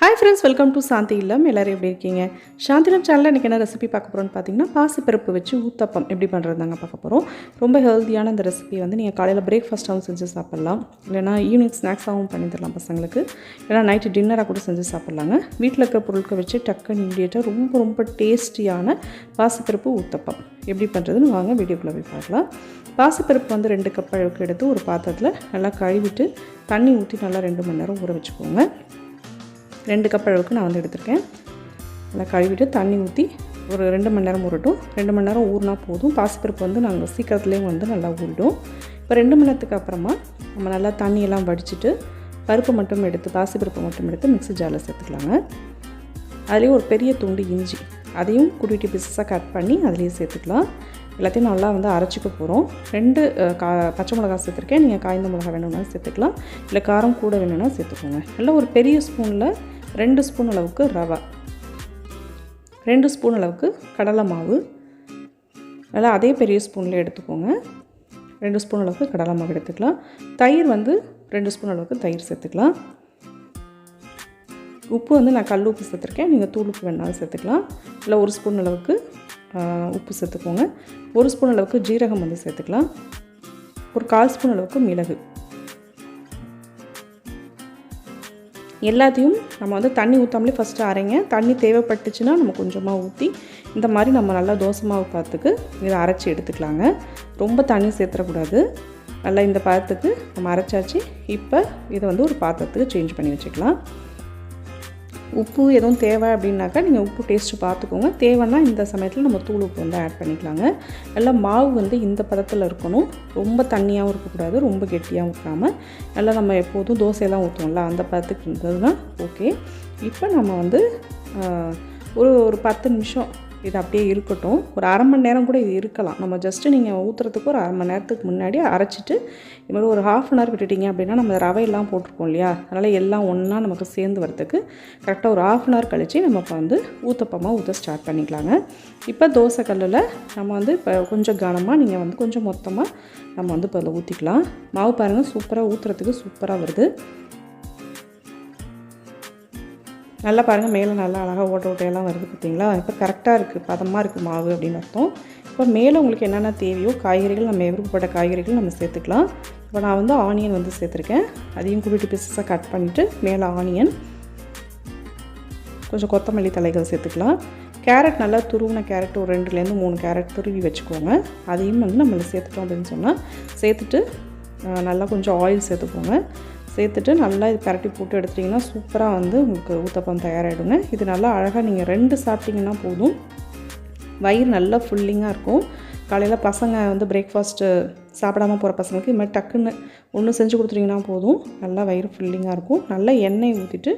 Hi friends welcome to Shanthi Illam. எல்லோரும் எப்படி இருக்கீங்க? சாந்திலம் சேனலில் இன்றைக்கி என்ன ரெசிபி பார்க்க போகிறோன்னு பார்த்தீங்கன்னா பாசிப்பருப்பு வச்சு ஊத்தப்பம் எப்படி பண்ணுறது தாங்க பார்க்க போகிறோம் ரொம்ப ஹெல்த்தியான அந்த ரெசிபி வந்து நீங்கள் காலையில் பிரேக்ஃபாஸ்ட்டாகவும் செஞ்சு சாப்பிட்லாம். இல்லைனா ஈவினிங் ஸ்நாக்ஸாகவும் பண்ணி தரலாம் பசங்களுக்கு. இல்லைனா நைட்டு டின்னராக கூட செஞ்சு சாப்பிட்லாங்க. வீட்டில் இருக்கிற பொருட்களை வச்சு டக்குன்னு இம்மிடியேட்டாக ரொம்ப ரொம்ப டேஸ்டியான பாசிப்பருப்பு ஊத்தப்பம். எப்படி பண்ணுறதுன்னு வாங்க வீடியோக்குள்ளே போய் பார்க்கலாம். பாசிப்பருப்பு வந்து ரெண்டு கப் அளவுக்கு எடுத்து ஒரு பாத்திரத்தில் நல்லா கழுவிட்டு தண்ணி ஊற்றி நல்லா ரெண்டு மணி நேரம் ஊற வச்சுக்கோங்க. ரெண்டு கப் அளவுக்கு நான் வந்து எடுத்திருக்கேன். நல்லா கழுவிட்டு தண்ணி ஊற்றி ஒரு ரெண்டு மணி நேரம் ஊறட்டும். ரெண்டு மணி நேரம் ஊறினா போதும். பாசிப்பருப்பு வந்து நாங்கள் சீக்கிரத்துலேயும் வந்து நல்லா ஊறிடும். இப்போ ரெண்டு மணி நேரத்துக்கு அப்புறமா நம்ம நல்லா தண்ணியெல்லாம் வடிச்சிட்டு பருப்பு மட்டும் எடுத்து பாசிப்பருப்பு மட்டும் எடுத்து மிக்ஸி ஜாரில் சேர்த்துக்கலாங்க. அதுலேயும் ஒரு பெரிய துண்டு இஞ்சி அதையும் குட்டி பீசஸாக கட் பண்ணி அதுலேயும் சேர்த்துக்கலாம். எல்லாத்தையும் நல்லா வந்து அரைச்சிக்க போகிறோம் ரெண்டு கா பச்சை மிளகா சேர்த்துருக்கேன். நீங்கள் காய்ந்த மிளகா வேணும்னா சேர்த்துக்கலாம். இல்லை காரம் கூட வேணும்னா சேர்த்துக்கோங்க. நல்லா ஒரு பெரிய ஸ்பூனில் ரெண்டு ஸ்பூன் அளவுக்கு ரவை. ரெண்டு ஸ்பூன் அளவுக்கு கடலை மாவு. நல்லா அதே பெரிய ஸ்பூனில் எடுத்துக்கோங்க. ரெண்டு ஸ்பூன் அளவுக்கு கடலை மாவு எடுத்துக்கலாம். தயிர் வந்து ரெண்டு ஸ்பூன் அளவுக்கு தயிர் சேர்த்துக்கலாம். உப்பு வந்து நான் கல் உப்பு சேர்த்துருக்கேன். நீங்கள் தூள் உப்பு வேணாலும் சேர்த்துக்கலாம். இல்லை ஒரு ஸ்பூன் அளவுக்கு உப்பு சேர்த்துக்கோங்க. ஒரு ஸ்பூன் அளவுக்கு ஜீரகம் வந்து சேர்த்துக்கலாம். ஒரு கால் ஸ்பூன் அளவுக்கு மிளகு. எல்லாத்தையும் நம்ம வந்து தண்ணி ஊற்றாமலே ஃபஸ்ட்டு அரைங்க. தண்ணி தேவைப்பட்டுச்சுன்னா நம்ம கொஞ்சமாக ஊற்றி இந்த மாதிரி நம்ம நல்லா தோசை மாவு பார்த்துக்கு இதை அரைச்சி எடுத்துக்கலாங்க. ரொம்ப தண்ணி சேர்த்துடக்கூடாது நல்லா இந்த பதத்துக்கு நம்ம அரைச்சாச்சு. இப்போ இதை வந்து ஒரு பாத்திரத்துக்கு சேஞ்ச் பண்ணி வச்சுக்கலாம். உப்பு எதுவும் தேவை அப்படின்னாக்கா நீங்கள் உப்பு டேஸ்ட்டு பார்த்துக்கோங்க. தேவைன்னா இந்த சமயத்தில் நம்ம தூள் உப்பு வந்து ஆட் பண்ணிக்கலாங்க. நல்லா மாவு வந்து இந்த பதத்தில் இருக்கணும். ரொம்ப தண்ணியாகவும் இருக்கக்கூடாது ரொம்ப கெட்டியாகவும் இருக்காமல் நல்லா நம்ம எப்போதும் தோசையெல்லாம் ஊற்றுவோம்ல அந்த பதத்துக்கு இருந்ததுன்னா ஓகே இப்போ நம்ம வந்து ஒரு ஒரு பத்து நிமிஷம் இது அப்படியே இருக்கட்டும். ஒரு அரை மணி நேரம் கூட இது இருக்கலாம். நம்ம ஜஸ்ட்டு நீங்கள் ஊற்றுறதுக்கு ஒரு அரை மணி நேரத்துக்கு முன்னாடி அரைச்சிட்டு இது மாதிரி ஒரு ஹாஃப் அன் ஹவர் விட்டுட்டீங்க அப்படின்னா நம்ம ரவையெல்லாம் போட்டிருக்கோம் இல்லையா? அதனால் எல்லாம் ஒன்றா நமக்கு சேர்ந்து வரதுக்கு கரெக்டாக ஒரு ஹாஃப் அன் ஹவர் கழித்து நம்ம இப்போ வந்து ஊத்தப்பமாக ஊற்ற ஸ்டார்ட் பண்ணிக்கலாங்க. இப்போ தோசை கல்லில் நம்ம வந்து இப்போ கொஞ்சம் கனமாக நீங்கள் வந்து கொஞ்சம் மொத்தமாக நம்ம வந்து இப்போ அதில் ஊற்றிக்கலாம் மாவு பாருங்கள் சூப்பராக ஊற்றுறதுக்கு சூப்பராக வருது. நல்லா பாருங்கள் மேலே நல்லா அழகாக ஓட்ட ஓட்டையெல்லாம் வருது பார்த்தீங்களா இப்போ கரெக்டாக இருக்குது பதமாக இருக்குது மாவு அப்படின்னு அர்த்தம். இப்போ மேலே உங்களுக்கு என்னென்ன தேவையோ காய்கறிகள் நம்ம விருப்பப்பட்ட காய்கறிகள் நம்ம சேர்த்துக்கலாம். இப்போ நான் வந்து ஆனியன் வந்து சேர்த்துருக்கேன். அதையும் கூப்பிட்டு பீசஸாக கட் பண்ணிவிட்டு மேலே ஆனியன் கொஞ்சம் கொத்தமல்லி தலைகள் சேர்த்துக்கலாம். கேரட் நல்லா துருவின கேரட் ஒரு ரெண்டுலேருந்து மூணு கேரட் துருவி வச்சுக்கோங்க. அதையும் வந்து நம்மளை சேர்த்துட்டோம் அப்படின்னு சொன்னால் சேர்த்துட்டு நல்லா கொஞ்சம் ஆயில் சேர்த்துக்கோங்க. சேர்த்துட்டு நல்லா இது பரட்டி போட்டு எடுத்துட்டிங்கன்னா சூப்பராக வந்து உங்களுக்கு ஊத்தப்பம் தயாராகிடுங்க இது நல்லா அழகாக நீங்கள் ரெண்டு சாப்பிட்டிங்கன்னா போதும். வயிறு நல்லா ஃபுல்லிங்காக இருக்கும். காலையில் பசங்க வந்து பிரேக்ஃபாஸ்ட்டு சாப்பிடாம போகிற பசங்களுக்கு இது மாதிரி டக்குன்னு ஒன்று செஞ்சு கொடுத்துட்டிங்கன்னா போதும். நல்லா வயிறு ஃபுல்லிங்காக இருக்கும். நல்லா எண்ணெய் ஊற்றிட்டு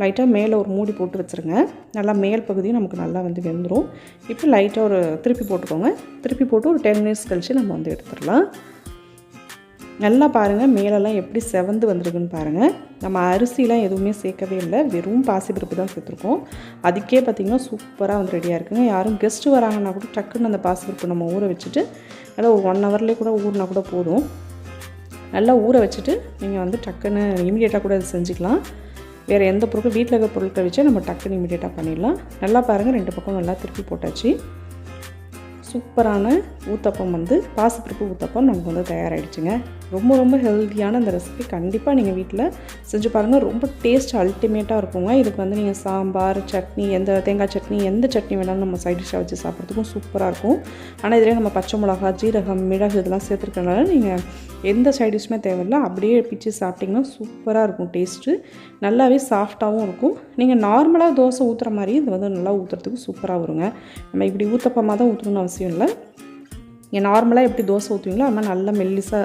லைட்டாக மேலே ஒரு மூடி போட்டு வச்சுருங்க. நல்லா மேல் பகுதியும் நமக்கு நல்லா வந்து வெந்துடும் இப்போ லைட்டாக ஒரு திருப்பி போட்டுக்கோங்க. திருப்பி போட்டு ஒரு டென் மினிட்ஸ் கழித்து நம்ம வந்து எடுத்துடலாம். நல்லா பாருங்கள் மேலெல்லாம் எப்படி செவந்து வந்திருக்குன்னு பாருங்கள் நம்ம அரிசிலாம் எதுவுமே சேர்க்கவே இல்லை. வெறும் பாசிப்பருப்பு தான் சேர்த்துருக்கோம். அதுக்கே பார்த்திங்கன்னா சூப்பராக வந்து ரெடியாக இருக்குங்க. யாரும் கெஸ்ட்டு வராங்கன்னா கூட டக்குன்னு அந்த பாசிப்பருப்பு நம்ம ஊற வச்சுட்டு நல்லா ஒரு ஒன் ஹவர்லேயே கூட ஊறினா கூட போதும். நல்லா ஊற வச்சுட்டு நீங்கள் வந்து டக்குன்னு இமீடியட்டாக கூட அது செஞ்சுக்கலாம். வேறு எந்த பொருட்கள் வீட்டில் இருக்கிற பொருட்களை வச்சு நம்ம டக்குன்னு இமீடியட்டாக பண்ணிடலாம். நல்லா பாருங்கள் ரெண்டு பக்கம் நல்லா திருப்பி போட்டாச்சு. சூப்பரான ஊத்தப்பம் வந்து பாசிப்பருப்பு ஊத்தப்பம் நமக்கு வந்து தயாராகிடுச்சுங்க ரொம்ப ரொம்ப ஹெல்த்தியான அந்த ரெசிபி கண்டிப்பாக நீங்கள் வீட்டில் செஞ்சு பாருங்கள் ரொம்ப டேஸ்ட் அல்டிமேட்டாக இருக்குங்க. இதுக்கு வந்து நீங்கள் சாம்பார் சட்னி எந்த தேங்காய் சட்னி எந்த சட்னி வேணாலும் நம்ம சைட் டிஷ்ஷாக வச்சு சாப்பிட்றதுக்கும் சூப்பராக இருக்கும். ஆனால் இதிலே நம்ம பச்சை மிளகா ஜீரகம் மிளகு இதெல்லாம் சேர்த்துருக்கனால நீங்கள் எந்த சைட் டிஷ்ஷுமே தேவையில்லை அப்படியே பிச்சு சாப்பிட்டிங்கன்னா சூப்பராக இருக்கும் டேஸ்ட்டு நல்லாவே சாஃப்டாகவும் இருக்கும். நீங்கள் நார்மலாக தோசை ஊற்றுற மாதிரி இது வந்து நல்லா ஊற்றுறதுக்கு சூப்பராக வருங்க. நம்ம இப்படி ஊற்றப்பமாக தான் ஊற்றணும்னு அவசியம் இல்லை. நீங்கள் நார்மலாக எப்படி தோசை ஊற்றுவீங்களோ அது மாதிரி நல்லா மெல்லிசாக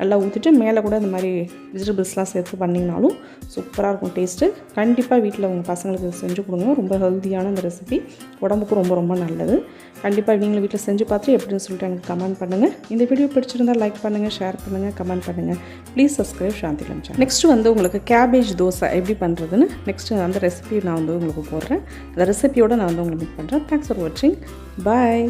நல்லா ஊற்றிட்டு மேலே கூட இந்த மாதிரி வெஜிடபிள்ஸ்லாம் சேர்த்து பண்ணிங்கனாலும் சூப்பராக இருக்கும் டேஸ்ட்டு கண்டிப்பாக வீட்டில் உங்கள் பசங்களுக்கு செஞ்சு கொடுங்க. ரொம்ப ஹெல்த்தியான இந்த ரெசிபி உடம்புக்கும் ரொம்ப ரொம்ப நல்லது. கண்டிப்பாக நீங்களும் வீட்டில் செஞ்சு பார்த்துட்டு எப்படின்னு சொல்லிட்டு எனக்கு கமெண்ட் பண்ணுங்கள் இந்த வீடியோ பிடிச்சிருந்தால் லைக் பண்ணுங்கள் ஷேர் பண்ணுங்கள் கமெண்ட் பண்ணுங்கள் ப்ளீஸ் சப்ஸ்கிரைப் சாந்தி லஞ்சா நெக்ஸ்ட்டு வந்து உங்களுக்கு கேபேஜ் தோசை எப்படி பண்ணுறதுன்னு நெக்ஸ்ட்டு அந்த ரெசிபி நான் வந்து உங்களுக்கு போடுறேன். அந்த ரெசிபியோடு நான் வந்து உங்களுக்கு மீட் பண்ணுறேன் தேங்க்ஸ் ஃபார் வாட்சிங் பாய்